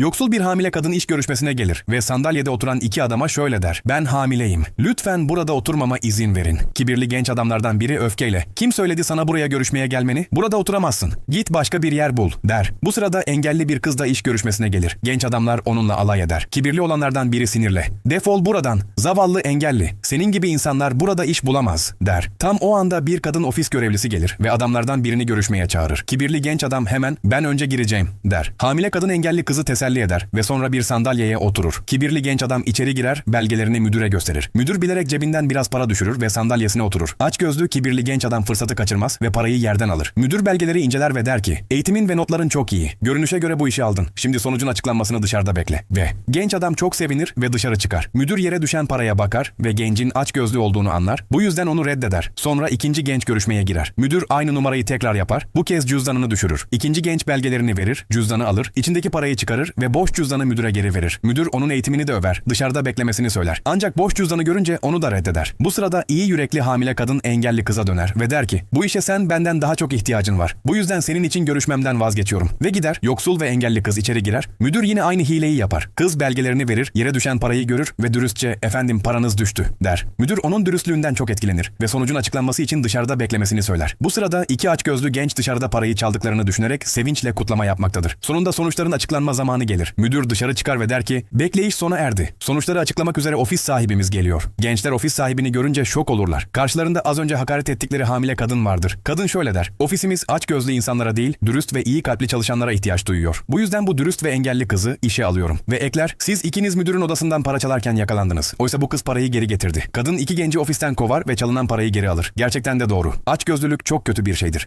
Yoksul bir hamile kadın iş görüşmesine gelir ve sandalyede oturan iki adama şöyle der. Ben hamileyim. Lütfen burada oturmama izin verin. Kibirli genç adamlardan biri öfkeyle. Kim söyledi sana buraya görüşmeye gelmeni? Burada oturamazsın. Git başka bir yer bul der. Bu sırada engelli bir kız da iş görüşmesine gelir. Genç adamlar onunla alay eder. Kibirli olanlardan biri sinirle. Defol buradan. Zavallı engelli. Senin gibi insanlar burada iş bulamaz der. Tam o anda bir kadın ofis görevlisi gelir ve adamlardan birini görüşmeye çağırır. Kibirli genç adam hemen ben önce gireceğim der. Hamile kadın engelli kızı teselli eder ve sonra bir sandalyeye oturur. Kibirli genç adam içeri girer, belgelerini müdüre gösterir. Müdür bilerek cebinden biraz para düşürür ve sandalyesine oturur. Aç gözlü kibirli genç adam fırsatı kaçırmaz ve parayı yerden alır. Müdür belgeleri inceler ve der ki, eğitimin ve notların çok iyi. Görünüşe göre bu işi aldın. Şimdi sonucun açıklanmasını dışarıda bekle. Ve genç adam çok sevinir ve dışarı çıkar. Müdür yere düşen paraya bakar ve gencin aç gözlü olduğunu anlar. Bu yüzden onu reddeder. Sonra ikinci genç görüşmeye girer. Müdür aynı numarayı tekrar yapar. Bu kez cüzdanını düşürür. İkinci genç belgelerini verir, cüzdanı alır, içindeki parayı çıkarır ve boş cüzdanı müdüre geri verir. Müdür onun eğitimini de över, dışarıda beklemesini söyler. Ancak boş cüzdanı görünce onu da reddeder. Bu sırada iyi yürekli hamile kadın engelli kıza döner ve der ki, bu işe sen benden daha çok ihtiyacın var. Bu yüzden senin için görüşmemden vazgeçiyorum. Ve gider, yoksul ve engelli kız içeri girer. Müdür yine aynı hileyi yapar. Kız belgelerini verir, yere düşen parayı görür ve dürüstçe, efendim paranız düştü der. Müdür onun dürüstlüğünden çok etkilenir ve sonucun açıklanması için dışarıda beklemesini söyler. Bu sırada iki aç gözlü genç dışarıda parayı çaldıklarını düşünerek sevinçle kutlama yapmaktadır. Sonunda sonuçların açıklanma zamanı gelir. Müdür dışarı çıkar ve der ki, bekleyiş sona erdi. Sonuçları açıklamak üzere ofis sahibimiz geliyor. Gençler ofis sahibini görünce şok olurlar. Karşılarında az önce hakaret ettikleri hamile kadın vardır. Kadın şöyle der, ofisimiz aç gözlü insanlara değil, dürüst ve iyi kalpli çalışanlara ihtiyaç duyuyor. Bu yüzden bu dürüst ve engelli kızı işe alıyorum. Ve ekler, siz ikiniz müdürün odasından para çalarken yakalandınız. Oysa bu kız parayı geri getirdi. Kadın iki genci ofisten kovar ve çalınan parayı geri alır. Gerçekten de doğru. Açgözlülük çok kötü bir şeydir.